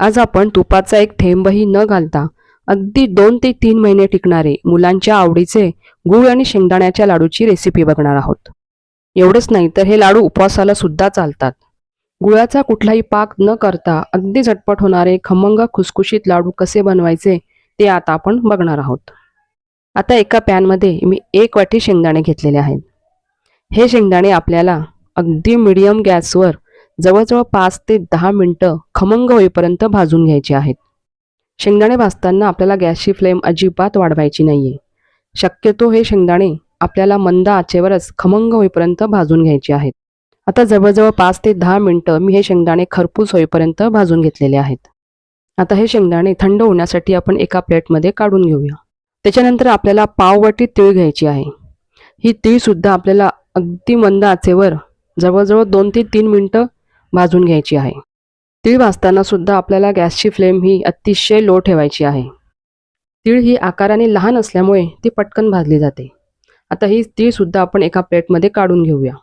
आज आपण तुपाचा एक थेंबही न घालता अगदी दोन ते तीन महिने टिकणारे मुलांच्या आवडीचे गुळ आणि शेंगदाण्याच्या लाडूची रेसिपी बघणार आहोत. एवढंच नाही तर हे लाडू उपवासाला सुद्धा चालतात. गुळाचा कुठलाही पाक न करता अगदी झटपट होणारे खमंग खुसखुशीत लाडू कसे बनवायचे ते आता आपण बघणार आहोत. आता एका पॅनमध्ये मी एक वाटी शेंगदाणे घेतलेले आहेत. हे शेंगदाणे आपल्याला अगदी मिडियम गॅसवर जवळजवळ पाच ते दहा मिनटं खमंग होईपर्यंत भाजून घ्यायची आहेत. शेंगदाणे भाजताना आपल्याला गॅसची फ्लेम अजिबात वाढवायची नाही आहे शक्यतो हे शेंगदाणे आपल्याला मंद आचेवरच खमंग होईपर्यंत भाजून घ्यायचे आहेत. आता जवळजवळ पाच ते दहा मिनटं मी हे शेंगदाणे खरपूस होईपर्यंत भाजून घेतलेले आहेत. आता हे शेंगदाणे थंड होण्यासाठी आपण एका प्लेटमध्ये काढून घेऊया. त्याच्यानंतर आपल्याला पाववाटी तीळ घ्यायची आहे. ही तीळसुद्धा आपल्याला अगदी मंद आचेवर जवळजवळ दोन ते तीन मिनटं भाजून घ्यायची आहे. तीळ भाजताना सुद्धा आपल्याला गॅसची फ्लेम ही अतिशय लो ठेवायची आहे. तीळ ही आकाराने लहान असल्यामुळे ती पटकन भाजली जाते. आता ही तीळसुद्धा आपण एका प्लेटमध्ये काढून घेऊया.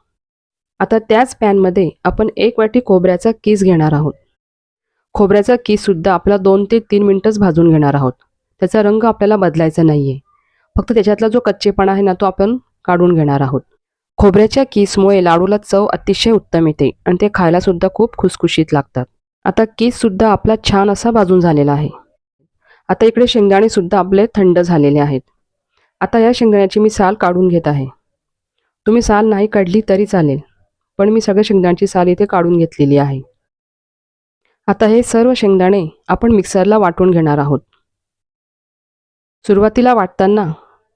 आता त्याच पॅनमध्ये आपण एक वाटी खोबऱ्याचा किस घेणार आहोत. खोबऱ्याचा किससुद्धा आपला दोन ते तीन मिनटंच भाजून घेणार आहोत. त्याचा रंग आपल्याला बदलायचा नाही आहे फक्त त्याच्यातला जो कच्चेपणा आहे ना तो आपण काढून घेणार आहोत. खोबऱ्याच्या किसमुळे लाडूला चव अतिशय उत्तम येते आणि ते खायला सुद्धा खूप खुसखुशीत लागतात. आता केससुद्धा आपला छान असा भाजून झालेला आहे. आता इकडे शेंगदाणे सुद्धा आपले थंड झालेले आहेत. आता या शेंगदाण्याची मी साल काढून घेत आहे. तुम्ही साल नाही काढली तरी चालेल पण मी सगळ्या शेंगदाण्याची साल इथे काढून घेतलेली आहे. आता हे सर्व शेंगदाणे आपण मिक्सरला वाटून घेणार आहोत. सुरुवातीला वाटताना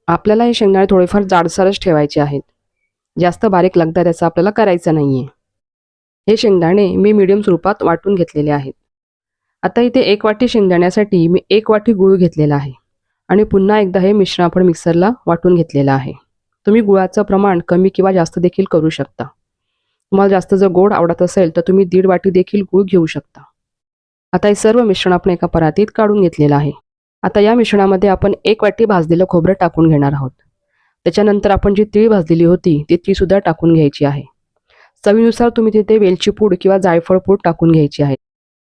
आपल्याला हे शेंगदाणे थोडेफार जाडसरच ठेवायचे आहेत. जास्त बारीक लगदा त्याचा आपल्याला करायचं नाही आहे हे शेंगदाणे मी मिडियम स्वरूपात वाटून घेतलेले आहेत. आता इथे एक वाटी शेंगदाण्यासाठी मी एक वाटी गूळ घेतलेला आहे. आणि पुन्हा एकदा हे मिश्रण आपण मिक्सरला वाटून घेतलेलं आहे. तुम्ही गुळाचं प्रमाण कमी किंवा जास्त देखील करू शकता. तुम्हाला जास्त जर गोड आवडत असेल तर तुम्ही दीड वाटी देखील गूळ घेऊ शकता. आता हे सर्व मिश्रण आपण एका परातीत काढून घेतलेलं आहे. आता या मिश्रणामध्ये आपण एक वाटी भाजलेलं खोबरं टाकून घेणार आहोत. त्याच्यानंतर आपण जी तीळ भाजलेली होती ती तीसुद्धा टाकून घ्यायची आहे. चवीनुसार तुम्ही तिथे वेलची पूड किंवा जायफळ पूड टाकून घ्यायची आहे.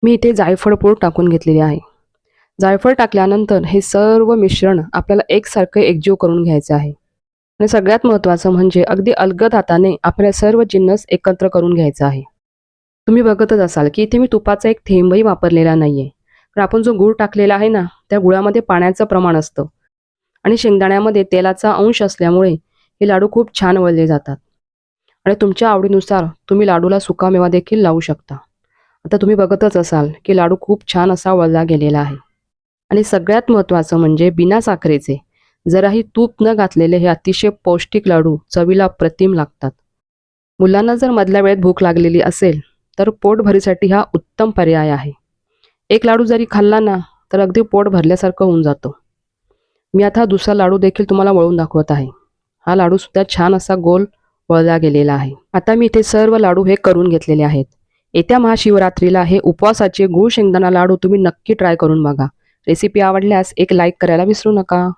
मी इथे जायफळ पूड टाकून घेतलेली आहे. जायफळ टाकल्यानंतर हे सर्व मिश्रण आपल्याला एकसारखं एकजीव करून घ्यायचं आहे. आणि सगळ्यात महत्त्वाचं म्हणजे अगदी अलगद हाताने आपल्या सर्व जिन्नस एकत्र करून घ्यायचं आहे. तुम्ही बघतच असाल की इथे मी तुपाचा एक थेंबही वापरलेला नाही आहे पण आपण जो गूळ टाकलेला आहे ना त्या गुळामध्ये पाण्याचं प्रमाण असतं. आणि शेंगदाण्यामध्ये तेलाचा अंश असल्यामुळे हे लाडू खूप छान वळले जातात. आणि तुमच्या आवडीनुसार तुम्ही लाडूला सुकामेवा देखील लावू शकता. आता तुम्ही बघतच असाल की लाडू खूप छान असा वळला गेलेला आहे. आणि सगळ्यात महत्त्वाचं म्हणजे बिना साखरेचे जराही तूप न घातलेले हे अतिशय पौष्टिक लाडू चवीला अप्रतिम लागतात. मुलांना जर मधल्या वेळेत भूक लागलेली असेल तर पोटभरीसाठी हा उत्तम पर्याय आहे. एक लाडू जरी खाल्ला ना तर अगदी पोट भरल्यासारखं होऊन जातो. मी आता हा दुसरा लाडू देखील तुम्हाला वळून दाखवत आहे. हा लाडू सुद्धा छान असा गोल वळला गेलेला आहे. आता मी इथे सर्व लाडू हे करून घेतलेले आहेत. येत्या महाशिवरात्रीला हे उपवासाचे गुळ शेंगदाणा लाडू तुम्ही नक्की ट्राय करून बघा. रेसिपी आवडल्यास एक लाईक करायला विसरू नका.